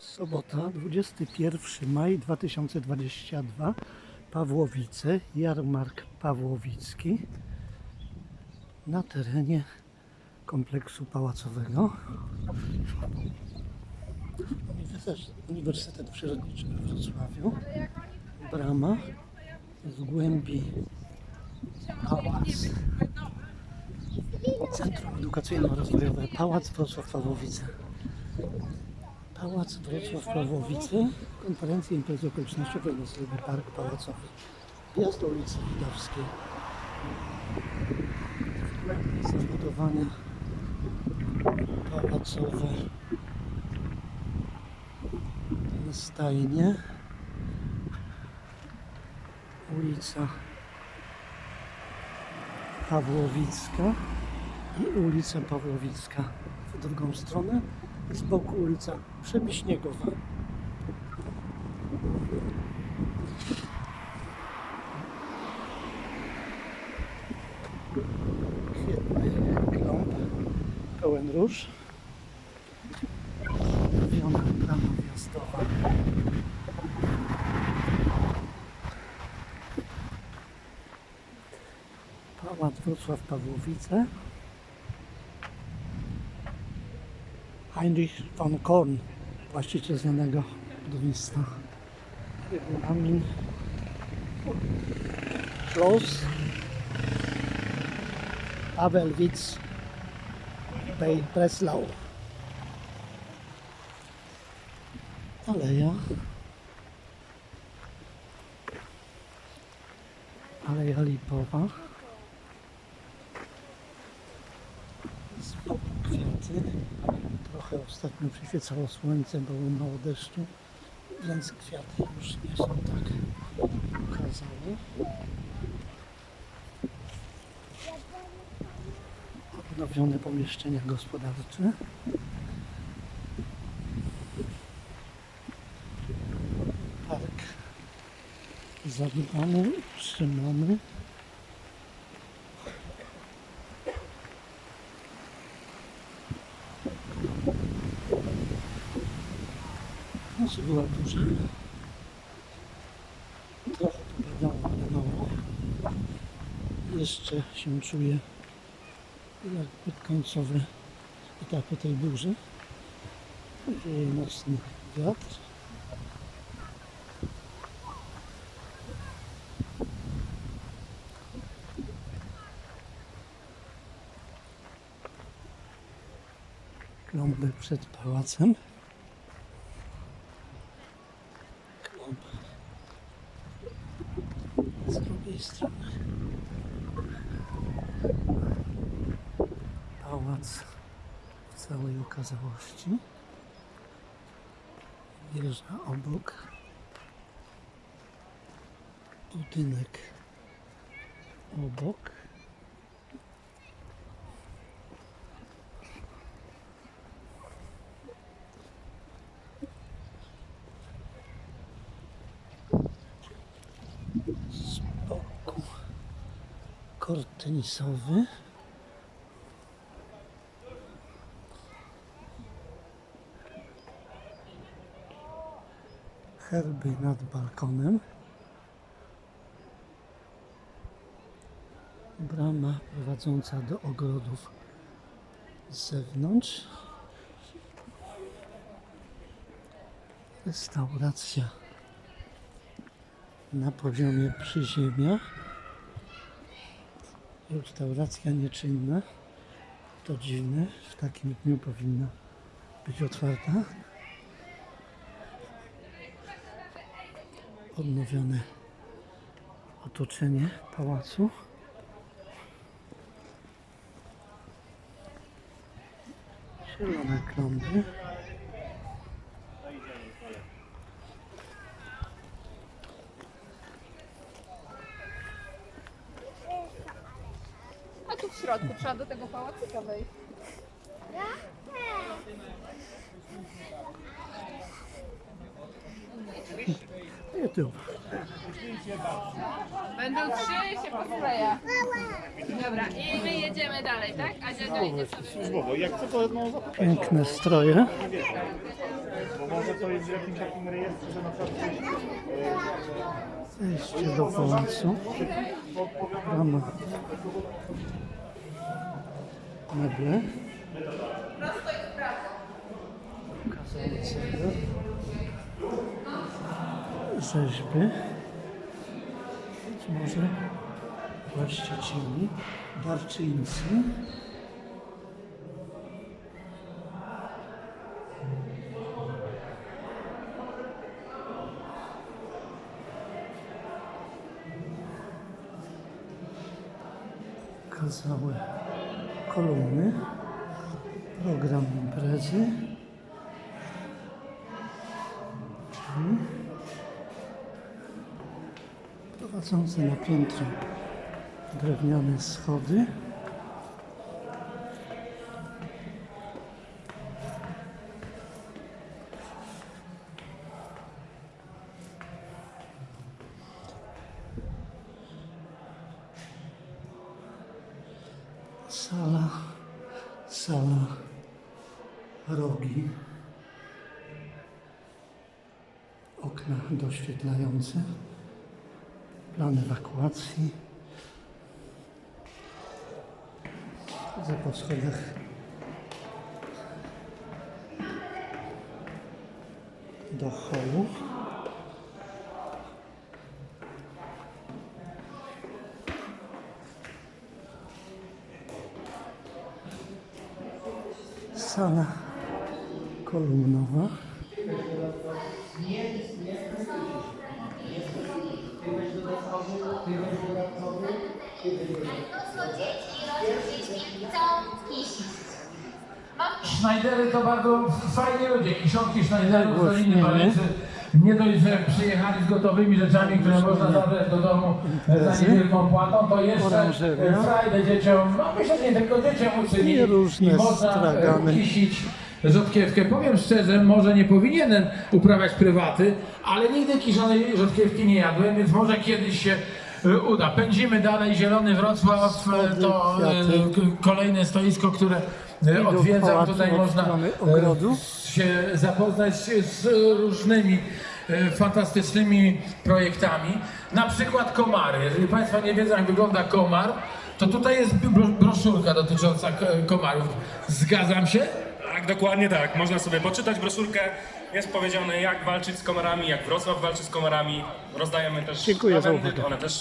Sobota, 21 maj 2022, Pawłowice, jarmark Pawłowicki na terenie kompleksu pałacowego. Uniwersytet, Przyrodniczy we Wrocławiu, brama, w głębi pałac, Centrum Edukacyjno-Rozwojowe, Pałac Wrocław Pawłowice. Pałac Wrocław Pawłowice, konferencje imprezy okolicznościowe noclewy Park Pałacowy. Do ulicy Widowskiej. Zabudowania pałacowe. Stajnie. Ulica Pawłowicka i ulica Pawłowicka w drugą stronę. Z boku ulica Przebiśniegowa. Kwietny klomp, pełen róż. Wiona brama wjazdowa. Pałac Wrocław Pawłowice. Heinrich von Korn, właściciel znanego budownictwa. Regulamin Schloss Pawelwitz bei Breslau. Aleja. Aleja Lipowa. Trochę ostatnio przyświecało słońce, było mało deszczu, więc kwiaty już nie są tak okazałe. Odnowione pomieszczenia gospodarcze. Park zadbany, utrzymany. Znaczy była duża. Trochę popadało, mało. Jeszcze się czuję jakby końcowe etapy tej burzy. Wieje mocny wiatr. Kląby przed pałacem. Klomp z drugiej strony. Pałac w całej okazałości. Wieża obok. Budynek obok. z boku. Herby nad balkonem. Brama prowadząca do ogrodów z zewnątrz. Restauracja na poziomie przyziemia. Restauracja nieczynna. To dziwne, w takim dniu powinna być otwarta. Odnowione otoczenie pałacu. Zielone klomby. A tu w środku trzeba do tego pałacyka wejść. YouTube. Będą trzy się poskleja. Dobra, i my jedziemy dalej, tak? A dziadzio idzie sobie. Służbowo. Jak to no, Piękne stroje. Może to jest w jakimś takim rejestrze, że na przykład Wejście do pałacu. Brama. Meble. Kazancego. Rzeźby. Być może właścicieli, darczyńcy. Okazały kolumny, program imprezy. Drzwi prowadzące na piętro drewniane schody. Sala, sala, rogi, okna doświetlające, plan ewakuacji. Chodzę po schodach. Do holu. Sala kolumnowa. Schneidery to bardzo fajni ludzie. Kiszonki to inni Nagłośnienie. balecy. Nie dość, że przyjechali z gotowymi rzeczami, które można zabrać do domu za niewielką płatą, to jeszcze frajdę dzieciom, no myślę, że nie tylko dzieciom uczyli. I można stragany. e, kisić rzodkiewkę. Powiem szczerze, może nie powinienem uprawiać prywaty, ale nigdy kiszonej rzodkiewki nie jadłem, więc może kiedyś się e, uda. Pędzimy dalej, Zielony Wrocław, e, to e, kolejne stoisko, które odwiedzam. Tutaj można się zapoznać z różnymi fantastycznymi projektami. Na przykład komary. Jeżeli Państwo nie wiedzą, jak wygląda komar, to tutaj jest bro- broszurka dotycząca komarów. Zgadzam się? Tak, dokładnie tak. Można sobie poczytać broszurkę. Jest powiedziane, jak walczyć z komarami, jak Wrocław walczy z komarami. Rozdajemy też Dziękuję za uwagę. one też